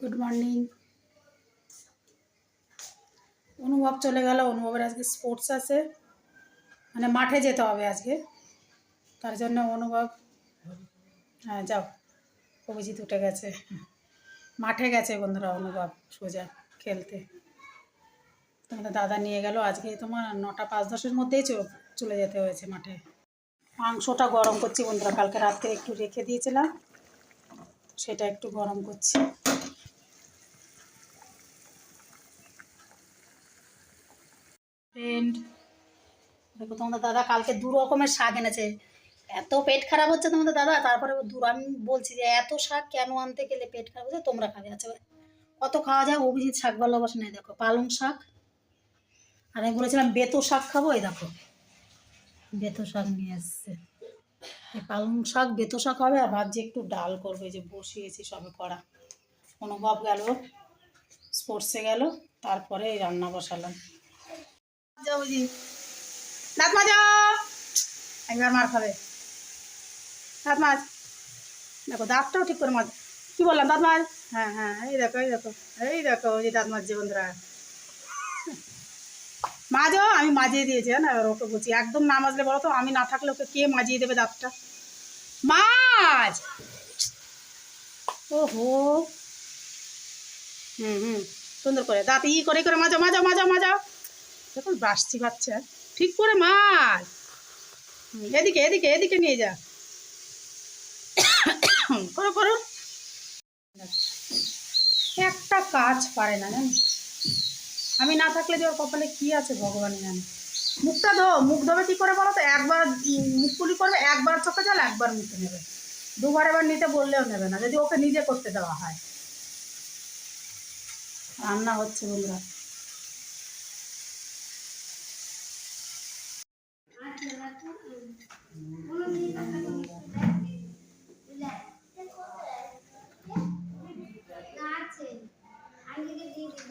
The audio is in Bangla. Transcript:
গুড মর্নিং অনুভব চলে গেল, অনুভবের আজকে স্পোর্টস আছে। মানে মাঠে যেতে হবে আজকে। তার জন্য অনুভব হ্যাঁ যাও। অভিজিৎ উঠে গেছে। মাঠে গেছে বন্ধুরা অনুভব, সোজা খেলতে। তোমাদের দাদা নিয়ে গেল। আজকে তোমার নটা পাঁচ দশের মধ্যেই চলে যেতে হয়েছে মাঠে। মাংসটা গরম করছি বন্ধুরা, কালকে রাত্রে একটু রেখে দিয়েছিলাম। সেটা একটু গরম করছি। ফ্রেন্ড দেখো তোমাদের দাদা কালকে দু রকমের শাক এনেছে। এত পেট খারাপ হচ্ছে তোমাদের দাদা, তারপরে দূর আমি বলছি যে এত শাক কেন আনতে গেলে পেট খারাপ হচ্ছে, তোমরা খাবে। আচ্ছা কত খাওয়া যায়? অভিজিৎ শাক ভালোবাসে না এই দেখো। পালং শাক। আর আমি বলেছিলাম বেতো শাক খাব, এই দেখো। বেতো শাক নিয়ে এসছে। পালং শাক বেতো শাক হবে, আর ভাবছি একটু ডাল করব যে বসিয়েছি সবে করা অনুভব গেল, স্পোর্টসে গেল, তারপরে রান্না বসালাম। দাঁত মাজা। একবার মার খাবে। দাঁত মাছ দেখো, দাঁতটাও ঠিক করে মাছ কি বললাম, দাঁত মাছ হ্যাঁ হ্যাঁ এই দেখো এই দেখো এই দেখো, ওই যে দাঁত মাজছে বন্ধুরা। মাজো, আমি মাজিয়ে দিয়েছি না, এবার ওকে বলছি, একদম না মাজলে বলো তো, আমি না থাকলে ওকে কে মাজিয়ে দেবে দাঁতটা? মাছ ওহো। হুম হুম, সুন্দর করে, দাঁত ই করে করে, মাজা মাজা মাজা মাজা। দেখুন বাসছি বাচ্চা, ঠিক করে মাছ এদিকে এদিকে এদিকে নিয়ে যা। করো করো। একটা কাজ পারে না, জানো? আমি না থাকলে যে ওর কপালে কি আছে ভগবান জানে। মুখটা ধো, মুখ ধোবে কি করে বলো তো? একবার মুখ কুলি করবে, একবার চোখে জল, একবার মুখে নেবে। দুবার এবার নিতে বললেও নেবে না, যদি ওকে নিজে করতে দেওয়া হয়। রান্না হচ্ছে বন্ধুরা।